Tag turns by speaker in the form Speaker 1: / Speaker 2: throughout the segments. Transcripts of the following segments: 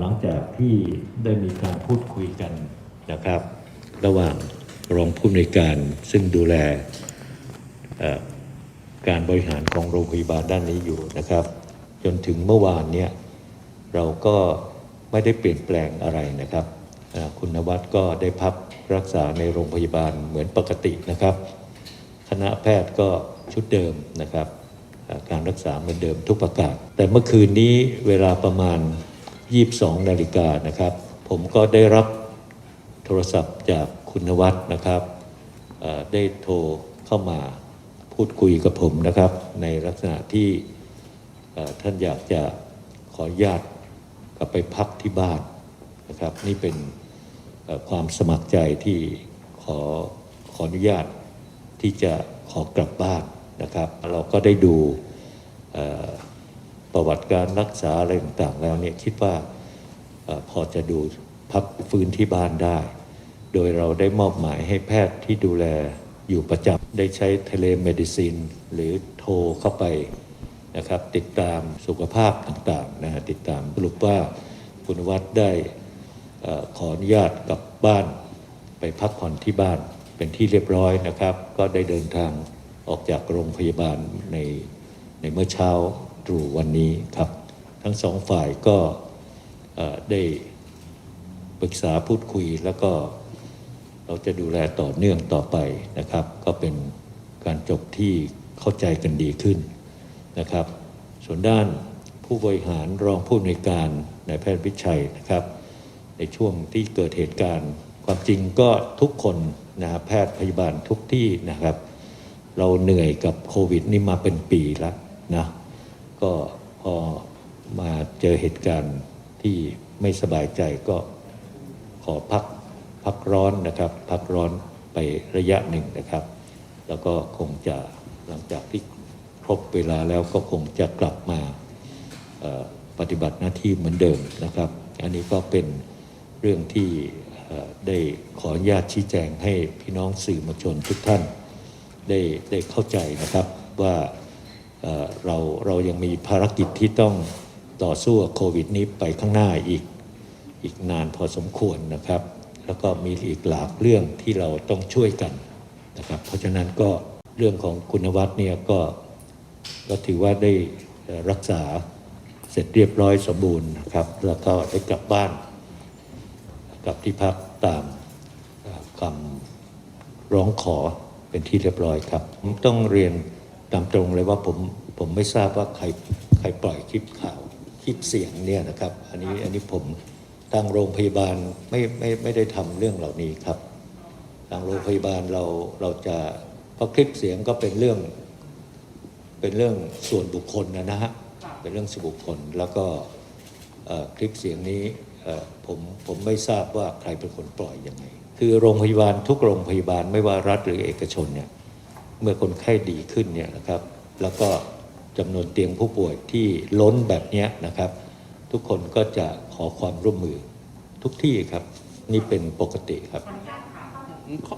Speaker 1: หลังจากที่ได้มีการพูดคุยกันนะครับ ระหว่างรองผู้อำนวยการซึ่งดูแลการบริหารของโรงพยาบาลด้านนี้อยู่นะครับ จนถึงเมื่อวานเนี่ยเราก็ไม่ได้เปลี่ยนแปลงอะไรนะครับ คุณนวัดก็ได้พักรักษาในโรงพยาบาลเหมือนปกตินะครับ คณะแพทย์ก็ชุดเดิมนะครับ การรักษาเหมือนเดิมทุกประการแต่เมื่อคืนนี้เวลาประมาณ 22 นาฬิกานะครับ ผมก็ได้รับโทรศัพท์จากคุณนวัดนะครับได้โทรเข้ามาพูดคุยกับผมนะครับ ในลักษณะที่ท่านอยากจะขออนุญาตกลับไปพักที่บ้านนะครับ นี่เป็นความสมัครใจที่ขอขออนุญาตที่จะขอกลับบ้านนะครับ เราก็ได้ดู ประวัติการรักษาอะไรต่างๆแล้วเนี่ยคิดว่าอพอจะดูพักฟื้นที่บ้านได้ โดยเราได้มอบหมายให้แพทย์ที่ดูแลอยู่ประจำได้ใช้เทเลเมดิซิน หรือโทรเข้าไปนะครับติดตามสุขภาพต่างๆนะฮะติดตามสรุปว่าคุณวัดได้ขออนุญาตกลับบ้านไปพักผ่อนที่บ้านเป็นที่เรียบร้อยนะครับ ก็ได้เดินทางออกจากโรงพยาบาลในในเมื่อเช้า ตรูวันนี้ครับ ทั้งสองฝ่ายก็ได้ปรึกษาพูดคุยแล้วก็เราจะดูแลต่อเนื่องต่อไปนะครับ ก็เป็นการจบที่เข้าใจกันดีขึ้นนะครับ ส่วนด้านผู้บริหารรองผู้อำนวยการนายแพทย์วิชัยนะครับ ในช่วงที่เกิดเหตุการณ์ ความจริงก็ทุกคนนะแพทย์พยาบาลทุกที่นะครับ เราเหนื่อยกับโควิดนี่มาเป็นปีแล้วนะ ก็พอมาเจอเหตุการณ์ที่ไม่สบายใจก็ขอพักพักร้อนนะครับ พักร้อนไประยะหนึ่งนะครับ แล้วก็คงจะหลังจากที่ครบเวลาแล้วก็คงจะกลับมาปฏิบัติหน้าที่เหมือนเดิมนะครับ อันนี้ก็เป็นเรื่องที่ได้ขออนุญาตชี้แจงให้พี่น้องสื่อมวลชนทุกท่านได้ได้เข้าใจนะครับว่า เราเรายังมีภารกิจที่ต้องต่อสู้โควิดนี้ไปข้างหน้าอีกอีกนานพอสมควรนะครับ แล้วก็มีอีกหลากเรื่องที่เราต้องช่วยกันนะครับ เพราะฉะนั้นก็เรื่องของคุณวัฒน์เนี่ยก็ก็ถือว่าได้รักษาเสร็จเรียบร้อยสมบูรณ์นะครับ แล้วก็ได้กลับบ้านกลับที่พักตามคำร้องขอเป็นที่เรียบร้อยครับ ผมต้องเรียน ตามตรงเลยว่าผมผมไม่ทราบว่าใครใครปล่อยคลิปข่าวคลิปเสียงเนี่ยนะครับ อันนี้อันนี้ผมทางโรงพยาบาลไม่ไม่ไม่ได้ทำเรื่องเหล่านี้ครับทางโรงพยาบาลเราเราจะเพราะคลิปเสียงก็เป็นเรื่อง เป็นเรื่องส่วนบุคคลนะนะฮะเป็นเรื่องส่วนบุคคลแล้วก็คลิปเสียงนี้ผมผมไม่ทราบว่าใครเป็นคนปล่อยยังไง คือโรงพยาบาลทุกโรงพยาบาลไม่ว่ารัฐหรือเอกชนเนี่ย เมื่อคนไข้ดีขึ้นเนี่ยนะครับ แล้วก็จำนวนเตียงผู้ป่วยที่ล้นแบบเนี้ยนะครับ ทุกคนก็จะขอความร่วมมือทุกที่ครับ นี่เป็นปกติครับ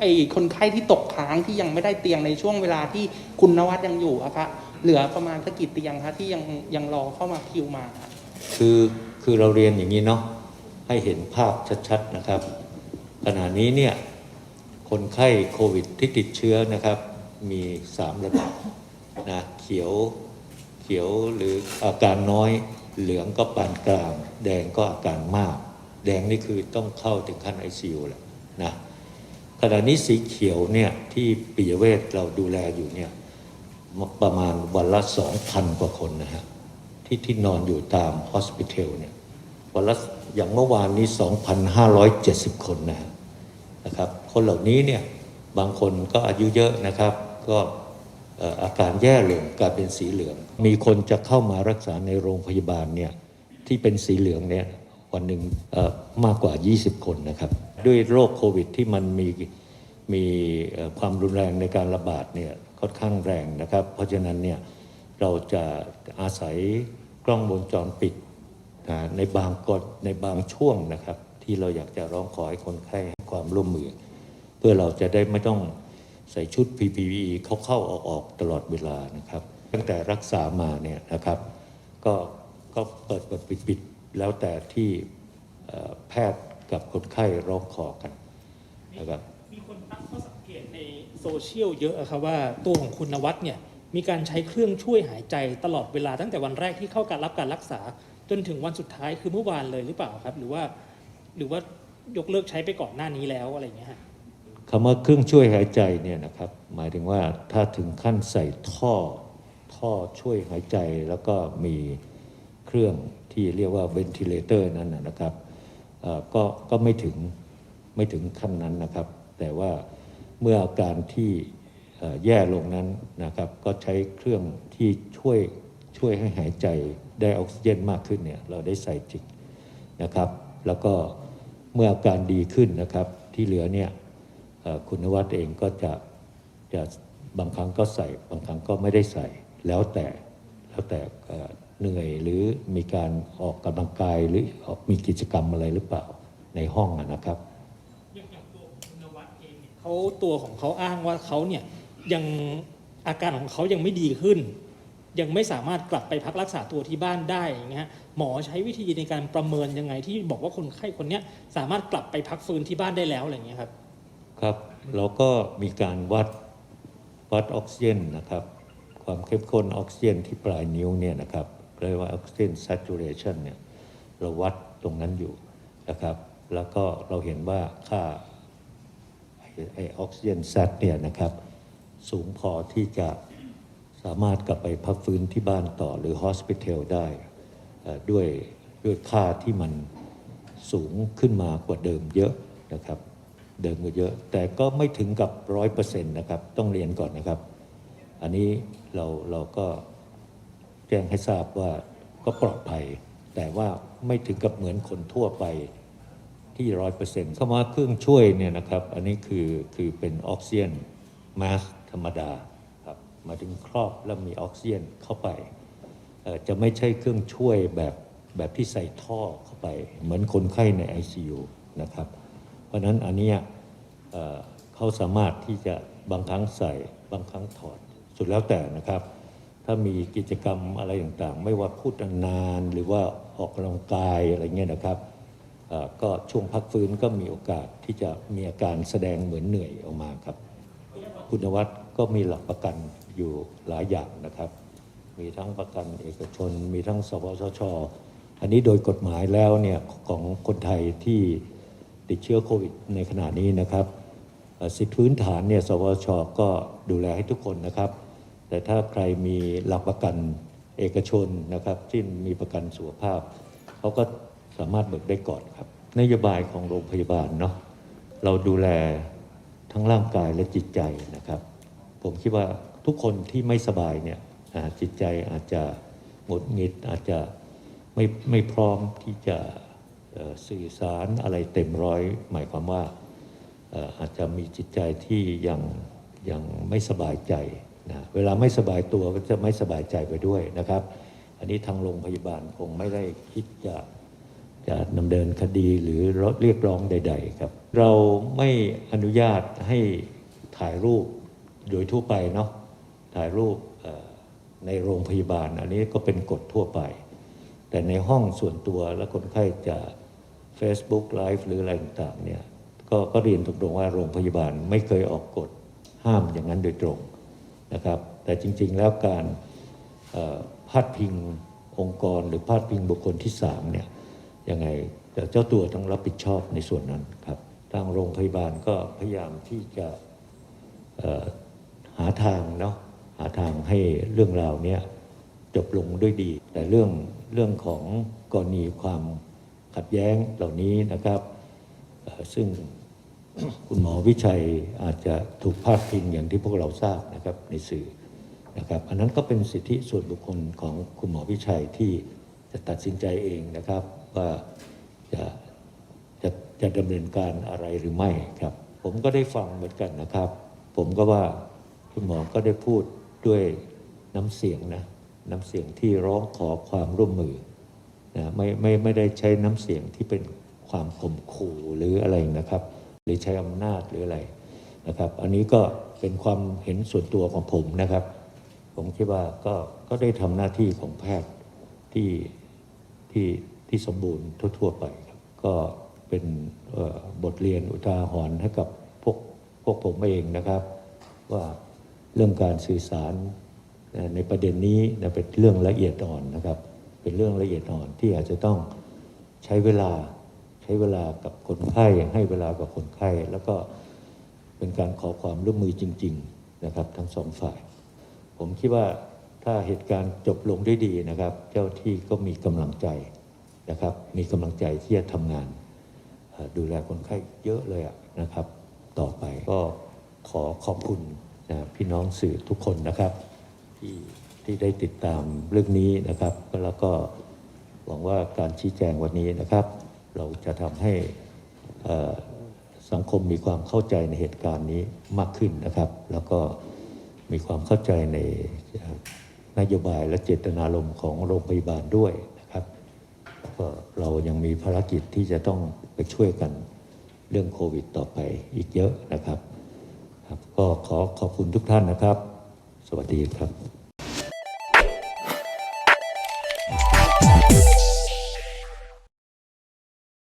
Speaker 2: ไอ้คนไข้ที่ตกค้างที่ยังไม่ได้เตียงในช่วงเวลาที่คุณนวัดยังอยู่อะครับเหลือประมาณสักกี่เตียงคะที่ยังยังรอเข้ามาคิวมาครับ
Speaker 1: คือคือเราเรียนอย่างนี้เนาะให้เห็นภาพชัดๆนะครับ ขณะนี้เนี่ยคนไข้โควิดที่ติดเชื้อนะครับ มี3ระดับนะเขียวเขียวหรืออาการน้อย เหลืองก็ปานกลาง แดงก็อาการมาก แดงนี่คือต้องเข้าถึงขั้นไอซียูแหละนะขณะนี้สีเขียวเนี่ยที่ปิยเวทเราดูแลอยู่เนี่ยประมาณวันละ2,000กว่าคนนะฮะที่ที่นอนอยู่ตามฮอสพิทอลเนี่ยวันละอย่างเมื่อวานนี้ 2,570 คนนะนะครับ คนเหล่านี้เนี่ยบางคนก็อายุเยอะนะครับ ก็อาการแย่ลงกลายเป็นสีเหลือง มีคนจะเข้ามารักษาในโรงพยาบาลเนี่ยที่เป็นสีเหลืองเนี่ยวันหนึ่งมากกว่า 20 คนนะครับ ด้วยโรคโควิดที่มันมีมีความรุนแรงในการระบาดเนี่ยค่อนข้างแรงนะครับ เพราะฉะนั้นเนี่ยเราจะอาศัยกล้องวงจรปิดนะในบางกฎในบางช่วงนะครับ ที่เราอยากจะร้องขอให้คนไข้ให้ความร่วมมือ เพื่อเราจะได้ไม่ต้อง ใส่ชุด PPE เขาเข้าออกออกตลอดเวลานะครับ ตั้งแต่รักษามาเนี่ยนะครับก็ก็เปิดเปิดปิดปิดแล้วแต่ที่แพทย์กับคนไข้ร้องขอกันนะครับ
Speaker 3: มีคนตั้งข้อสังเกตในโซเชียลเยอะอะครับว่าตัวของคุณนวัดเนี่ยมีการใช้เครื่องช่วยหายใจตลอดเวลาตั้งแต่วันแรกที่เข้าการรับการรักษา จนถึงวันสุดท้ายคือเมื่อวานเลยหรือเปล่าครับ หรือว่าหรือว่ายกเลิกใช้ไปก่อนหน้านี้แล้วอะไรเงี้ยฮะ
Speaker 1: คำว่าเครื่องช่วยหายใจเนี่ยนะครับหมายถึงว่าถ้าถึงขั้นใส่ท่อท่อช่วยหายใจแล้วก็มีเครื่องที่เรียกว่าเวนทิเลเตอร์นั้นนะครับก็ก็ไม่ถึงไม่ถึงขั้นนั้นนะครับ แต่ว่าเมื่ออาการที่แย่ลงนั้นนะครับ ก็ใช้เครื่องที่ช่วยช่วยให้หายใจได้ออกซิเจนมากขึ้นเนี่ยเราได้ใส่จริงนะครับ แล้วก็เมื่ออาการดีขึ้นนะครับที่เหลือเนี่ย คุณนวัดเองก็จะจะบางครั้งก็ใส่ บางครั้งก็ไม่ได้ใส่ แล้วแต่แล้วแต่เหนื่อยหรือมีการออกกำลังกายหรือออกมีกิจกรรมอะไรหรือเปล่าในห้องอะนะครับ
Speaker 3: อย่างตัวคุณนวัดเองเขาตัวของเขาอ้างว่าเขาเนี่ยยังอาการของเขายังไม่ดีขึ้น ยังไม่สามารถกลับไปพักรักษาตัวที่บ้านได้อย่างเงี้ยหมอใช้วิธีในการประเมินยังไงที่บอกว่าคนไข้คนเนี้ยสามารถกลับไปพักฟื้นที่บ้านได้แล้วอะไรอย่างเงี้ยครับ
Speaker 1: ครับเราก็มีการวัดวัดออกซิเจนนะครับ ความเข้มข้นออกซิเจนที่ปลายนิ้วเนี่ยนะครับเรียกว่าออกซิเจน saturation เนี่ยเราวัดตรงนั้นอยู่นะครับ แล้วก็เราเห็นว่าค่าไอออกซิเจนแซตเนี่ยนะครับ สูงพอที่จะสามารถกลับไปพักฟื้นที่บ้านต่อหรือ hospital ได้ด้วยด้วยค่าที่มันสูงขึ้นมากว่าเดิมเยอะนะครับ เดิมกว่าเยอะ แต่ก็ไม่ถึงกับร้อยเปอร์เซ็นต์นะครับ ต้องเรียนก่อนนะครับ อันนี้เราเราก็แจ้งให้ทราบว่าก็ปลอดภัย แต่ว่าไม่ถึงกับเหมือนคนทั่วไปที่ร้อยเปอร์เซ็นต์เข้ามาเครื่องช่วยเนี่ยนะครับ อันนี้คือคือเป็นออกซิเจนมาสธรรมดาครับมาถึงครอบแล้วมีออกซิเจนเข้าไป จะไม่ใช่เครื่องช่วยแบบแบบที่ใส่ท่อเข้าไป เหมือนคนไข้ใน ICU นะครับ เพราะฉะนั้นอันเนี้ยเขาสามารถที่จะบางครั้งใส่บางครั้งถอด สุดแล้วแต่นะครับ ถ้ามีกิจกรรมอะไรต่างๆ ไม่ว่าพูดนานหรือว่าออกกำลังกายอะไรเงี้ยนะครับก็ช่วงพักฟื้นก็มีโอกาสที่จะมีอาการแสดงเหมือนเหนื่อยออกมาครับ คุณวัฒน์ก็มีหลักประกันอยู่หลายอย่างนะครับ มีทั้งประกันเอกชน มีทั้งสปสช อันนี้โดยกฎหมายแล้วเนี่ยของคนไทยที่ ติดเชื้อโควิดในขณะนี้นะครับสิทธิพื้นฐานเนี่ยสปสชก็ดูแลให้ทุกคนนะครับ แต่ถ้าใครมีหลักประกันเอกชนนะครับที่มีประกันสุขภาพเขาก็สามารถเบิกได้ก่อนครับนโยบายของโรงพยาบาลเนาะเราดูแลทั้งร่างกายและจิตใจนะครับ ผมคิดว่าทุกคนที่ไม่สบายเนี่ยจิตใจอาจจะหงุดหงิดอาจจะไม่ไม่พร้อมที่จะ สื่อสารอะไรเต็มร้อย หมายความว่าอาจจะมีจิตใจที่ยังยังไม่สบายใจนะเวลาไม่สบายตัวก็จะไม่สบายใจไปด้วยนะครับ อันนี้ทางโรงพยาบาลคงไม่ได้คิดจะจะดำเนินคดีหรือเรียกร้องใด ๆ ครับ เราไม่อนุญาตให้ถ่ายรูปโดยทั่วไปเนาะถ่ายรูปในโรงพยาบาล อันนี้ก็เป็นกฎทั่วไป แต่ในห้องส่วนตัวแล้วคนไข้จะ Facebook Live หรืออะไรต่างเนี่ยก็ก็เรียนตรงๆว่าโรงพยาบาลไม่เคยออกกฎห้ามอย่างนั้นโดยตรงนะครับ แต่จริงๆแล้วการพาดพิงองค์กรหรือพาดพิงบุคคลที่สามเนี่ยยังไงเจ้าตัวต้องรับผิดชอบในส่วนนั้นครับทางโรงพยาบาลก็พยายามที่จะหาทางเนาะหาทางให้เรื่องราวเนี้ยจบลงด้วยดี แต่เรื่องเรื่องของกรณีความ ขัดแย้งเหล่านี้นะครับ ซึ่งคุณหมอวิชัยอาจจะถูกพาดพิงอย่างที่พวกเราทราบนะครับในสื่อนะครับ อันนั้นก็เป็นสิทธิส่วนบุคคลของคุณหมอวิชัยที่จะตัดสินใจเองนะครับว่าจะจะจะดำเนินการอะไรหรือไม่ครับ ผมก็ได้ฟังเหมือนกันนะครับ ผมก็ว่าคุณหมอก็ได้พูดด้วยน้ำเสียงนะน้ำเสียงที่ร้องขอความร่วมมือ นะไม่ไม่ไม่ได้ใช้น้ำเสียงที่เป็นความข่มขู่หรืออะไรนะครับ หรือใช้อำนาจหรืออะไรนะครับ อันนี้ก็เป็นความเห็นส่วนตัวของผมนะครับ ผมคิดว่าก็ก็ได้ทำหน้าที่ของแพทย์ที่ที่ที่สมบูรณ์ทั่ว ๆ ไปครับก็เป็นบทเรียนอุทาหรณ์ให้กับพวกพวกผมเองนะครับ ว่าเรื่องการสื่อสารในประเด็นนี้เป็นเรื่องละเอียดอ่อนนะครับ เป็นเรื่องละเอียดอ่อนที่อาจจะต้องใช้เวลาใช้เวลากับคนไข้ให้เวลากับคนไข้แล้วก็เป็นการขอความร่วมมือจริง ๆนะครับ ทั้งสองฝ่าย ผมคิดว่าถ้าเหตุการณ์จบลงด้วยดีนะครับ เจ้าที่ก็มีกำลังใจนะครับ มีกำลังใจที่จะทำงาน ดูแลคนไข้เยอะเลยนะครับ ต่อไปก็ขอขอบคุณนะพี่น้องสื่อทุกคนนะครับที่ ที่ได้ติดตามเรื่องนี้นะครับ แล้วก็หวังว่าการชี้แจงวันนี้นะครับ เราจะทำให้สังคมมีความเข้าใจในเหตุการณ์นี้มากขึ้นนะครับ แล้วก็มีความเข้าใจในนโยบายและเจตนารมณ์ของโรงพยาบาลด้วยนะครับแล้วก็เรายังมีภารกิจที่จะต้องไปช่วยกันเรื่องโควิดต่อไปอีกเยอะนะครับครับ ก็ขอขอบคุณทุกท่านนะครับ สวัสดีครับ